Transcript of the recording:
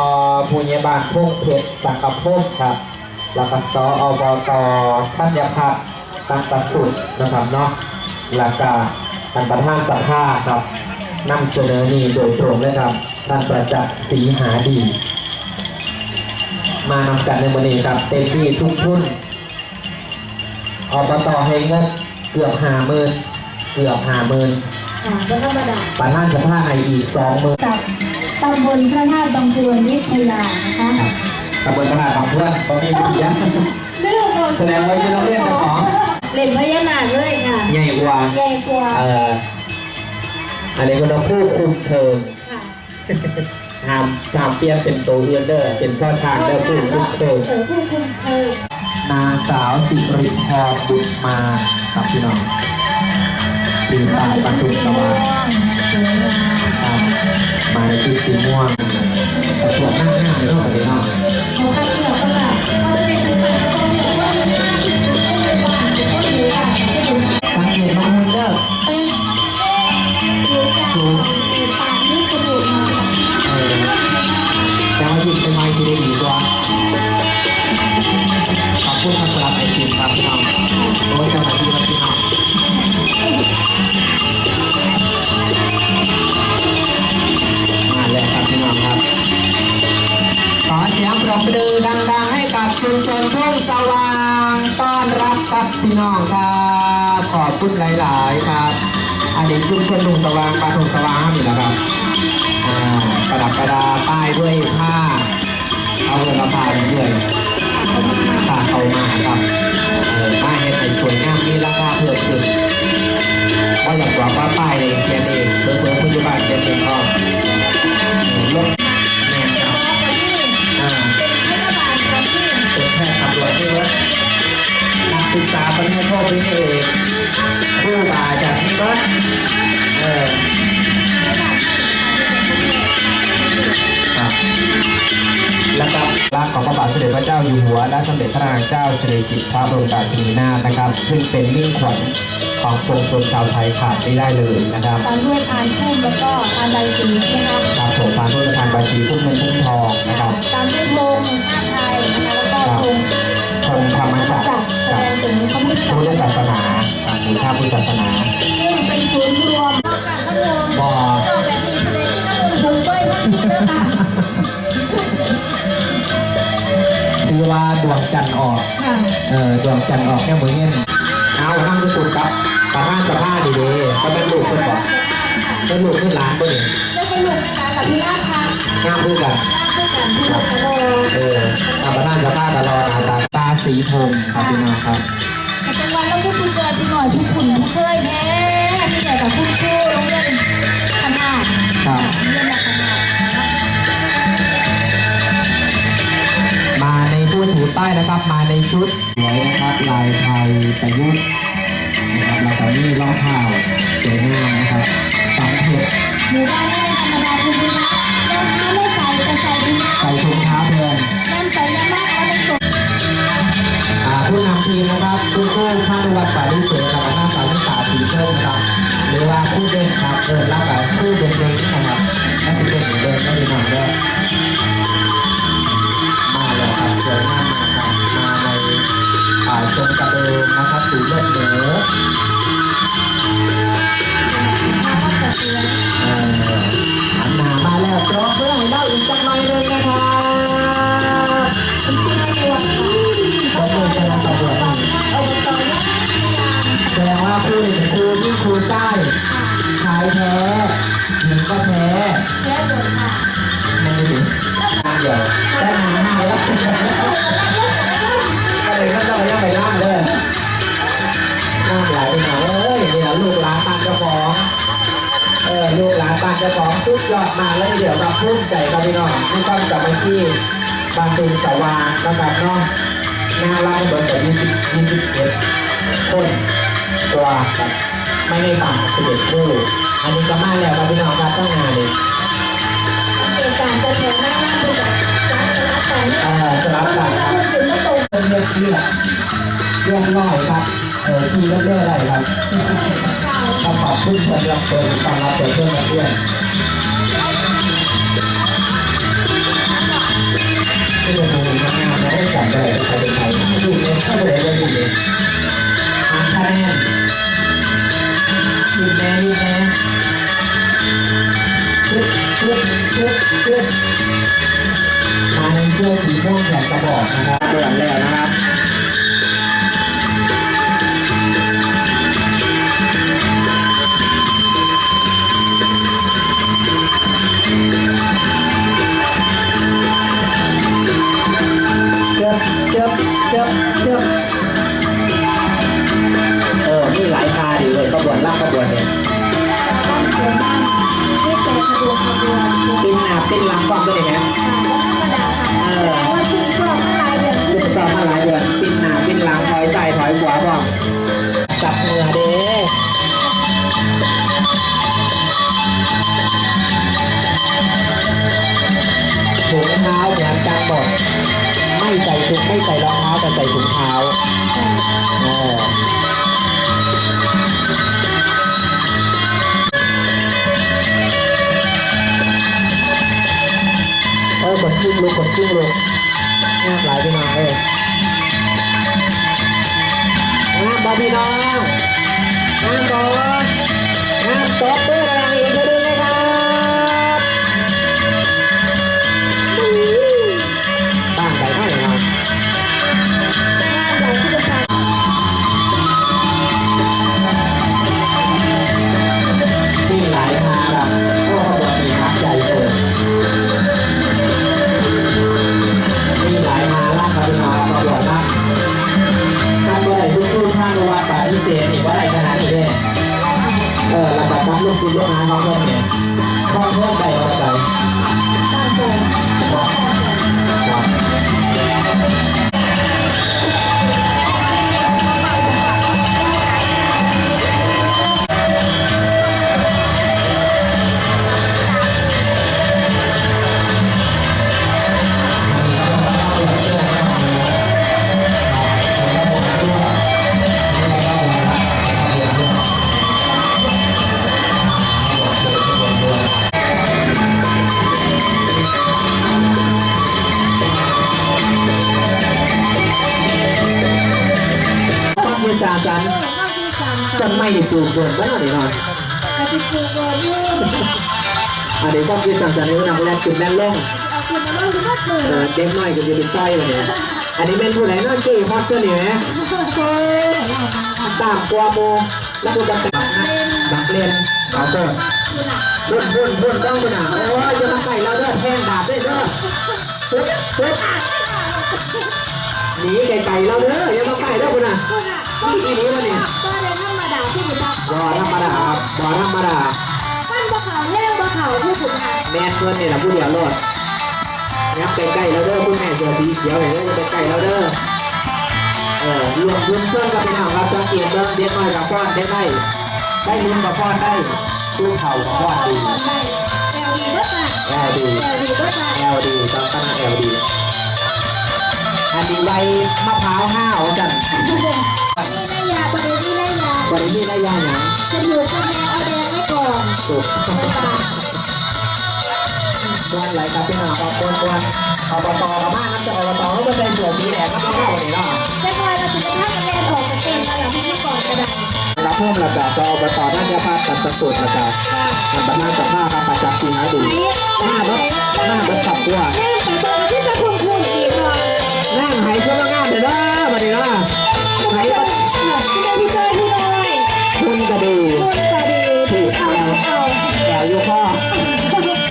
อผู้ใหญ่บ้านพงเพชรจักรพงศ์ครับแล้วก็สอบตธัญพัฒน์ตันตสุดนะครับเนาะแล้วก็ท่านประธานสภาครับนำเสนอนี่โดยตรงเลยครับท่านประจักษ์ศรีหาดี มานำกันในวันนี้ครับเต็มที่ทุกทุนอบตให้เงินเกือบห้าหมื่นเกือบห้าหมื่นอ่าก็ธรรมดาประธานสภาให้อีกสองหมื่นกับ ตำบลพระธาตุบางพวนวิทยานะคะตำบลสภาของเพื่อนตอนนี้วิทยาเรื่องของแสดงว่าอยู่โรงเรียนเจ้าของ เล่นพญานาคเลยค่ะ ใหญ่กว่าใหญ่กว่าเอ่ออันนี้ก็ต้องพูดคุมเชิงค่ะห้ามห้ามเปลี่ยนเป็นตัวเอือนเดอร์เป็นช่อช้างเดอร์พูดคุมเชิงเออผู้คุมเชิงนางสาวสิริพรบุตรมาครับพี่น้องปีตาปันทุสว่างสวยงามครับ มาในชุดสีม่วงแต่ส่วนหน้าหน้าไม่ต้องไปนอกเขาะ สว่างต้อนรับครับพี่น้องครับขอบคุณหลาย ๆ ครับ อันนี้ชุมชนทุ่งสว่างบ้านทุ่งสว่างนี่แหละครับอ่าประดับประดาป้ายด้วยผ้าเอาเงินมาผ้าเรื่อยๆผ้าเข้ามาครับเออป้ายเห็นให้สวยงามมีราคาเพิ่มขึ้นว่าอยากบอกว่าป้ายเลยเขียนเองเบอร์เบอร์ปัจจุบันเขียนเองก็ ปริญญาโทปริญญาเอกผู้บาจากนี่ก็เออครับแล้วก็ร่างของพระบาทสมเด็จพระเจ้าอยู่หัว และสมเด็จพระนางเจ้าสิริกิติ์พระบรมราชินีนาถนะครับ ซึ่งเป็นมิ่งขวัญของปวงชนชาวไทยขาดไม่ได้เลยนะครับ ตามด้วยทานพุ่มแล้วก็ทานใบสีใช่ไหมคะครับผมทางผู้ประธานบัญชีพุ่มเงินพุ่มทองนะครับตามด้วยธงชาติไทยนะคะแล้วก็ธงธงธรรมจักรจักรแสกับดงถึงพระพุท ธพุทธศาสนาครับหรือข้าพุทธศาสนาเป็นศูนย์รวมนอกากพระธงบ่อกจากนี้เด็นที่ก็คือบุญเป้ยทั้งทีนะคะคือว่าดวงจันทร์ออกเออดวงจันทร์ออกแค่มือเงี้ยเอาทำสกุลครับประธานสภาดีดีก็เป็นลูกแต่เพื่อนบอกเป็นลูกขึ้นหลานตัวนี้จะเป็นลูกแม่น้ากับพี่น้าค่ะงามคือกันน้าคู่กันพี่น้องกระโดเออประธานสภาตลอดอาตาตาสีพรหมครับพี่น้องครับ จังหวัดแล้วผู้คุณเกิดที่หน่อยผู้คุณผู้เคยแท้ที่ไหนกับคุณครูโรงเรียนขนาดครับ โรงเรียนขนาดมาในผู้ถือป้ายนะครับ มาในชุดสวยนะครับ ลายไทยประยุกต์ ธรรมดาคุณคุณนะรองเท้าไม่ใส่แต่ใส่ถุงเท้าใส่ถุงเท้าเพื่อนย่ำไปย่ำมากเอาในกบอ่าผู้นำทีมนะครับคุณครูพานุวัฒน์ปาริเสรกับหน้าสาวนิสาสีเพิ่มนะครับ หรือว่าผู้เด่นครับเออรับแบบผู้เด่นเด่นนะครับน่าสิเด่นเด่นก็ดีหน่อยด้วย ก็แท้แค่เดินค่ะไม่ได้ถึงงานเดียวได้งานห้าแล้วก็เลยก็ต้องยังไปล่างเลยน้ำไหลไปหน่อยเอ้ยเนี่ยวลูกหลานตานเจ้าของเออลูกหลานตานเจ้าของทุกยอดมาแล้วเดี๋ยวมาพุ่มใจกับพี่น้องที่ต้องกลับมาที่บานตุงสวานะครับเนาะน่ารักเบิร์ดกับยี่สิบยี่สิบเอ็ดคนตัวครับ ไม่ได้ต่างสิบเอ็ดคู่อันนี้ก็มาแล้วครับพี่น้องครับต้องงานเลยเอกการจะแถมไม่น่าดูแบบเออจะรับหลักครับเป็เลือกที่แบบเรื่องง่ายครับเออที่ก็เรื่องอะไรครับขอขอบคุณสำหรับเปิดฟังรับเปิเพื่อนเพื่อนที่เราทงานแล้วก็จัดได้ใครเป็นใครดูเลยเข้าไปเลยดูเลยอ่านคะแนน อยู่นะอยนะชุบชุบชุบชุบมาในเสื้อสีม่วงแขนกระบอกนะครับตัวหลังแรกนะครับ ใส่รองเท้าแต่ใส่ถุงเท้าเออเออขนขึ้นลุกขนขึ้นลุกงามหลายพี่น้องเอ้ยงามบอพี่น้องงามบองามตบด้วยอะ ลูกศิษย์ลูกหาของเพื่อนเนี่ยพ่อเพื่อนไปเอาไป จนไม่ได้ปลูกเกินไว้หน่อยหน่อยอาทิตย์ปูเกิดยื่นอันนี้ความเย็นจาจันนี่นักแรกขึ้นแน่นลงเอาคืนมาแล้วถึงก็ตื่นเออเด็กน้อยก็จะเป็นไส้เลยเนี่ยอันนี้เป็นผู้ไหนน้อยเก๋ฮอตเจ้านี่ไหมเฮ้ยตามกัวโมแล้วก็จะแต่งดักเรียนเอาเถอะรุ่นรุ่นรุ่นต้องไปหนาโอ้ยจะมาใส่เราเด้อแทงดาบได้เด้อปึ๊บปึ๊บหนีไกลๆเราเด้ออย่ามาใกล้เด้อคุณน่ะ คุณอะนี่นี่วะเนี่ยก็เลยธรรมดาที่บุตรบ่ธรรมดาครับบ่ธรรมดาปั้นบะขาวแย่งบะขาวที่บุตรค่ะแม่เพื่อนเนี่แหละผู้เดียวรอดยับใกล้ๆเราเด้อคุณแม่เจอสีเขียวเห็นไหมจะใกล้เราเด้อเออรวมทุนเพื่อนกับพี่น้องรับสังเกตเบิ่งเด็กน้อยกับพ่อนได้ไหมได้ลุ้นกับพ่อนได้ตู้เข่ากับพ่อนดีแอลดีด้วยค่ะแอลดีแอลดีด้วยค่ะแอลดีต้องตั้งแอลดีอันนี้ใบมะพร้าวห้าวจัน ได้ยาระเดี๋ยวนี้ได้ยาวันนี้ได้ยางหยังจะอยู่กับแมวเอาแดงไว้ก่อนสุกควรไหลครับพี่น้องครับควรควรอบตกับบ้านน้ำจะอบตเขาก็ใส่เสื้อสีแดงก็ไม่เข้าเลยเนาะจะคอยเราถึงจะถ้ามันแรงออกจากเกณฑ์มาหลังที่ก่อนก็ได้รับเพิ่มระดับอบตน่าจะพาตัดสัดส่วนระดับ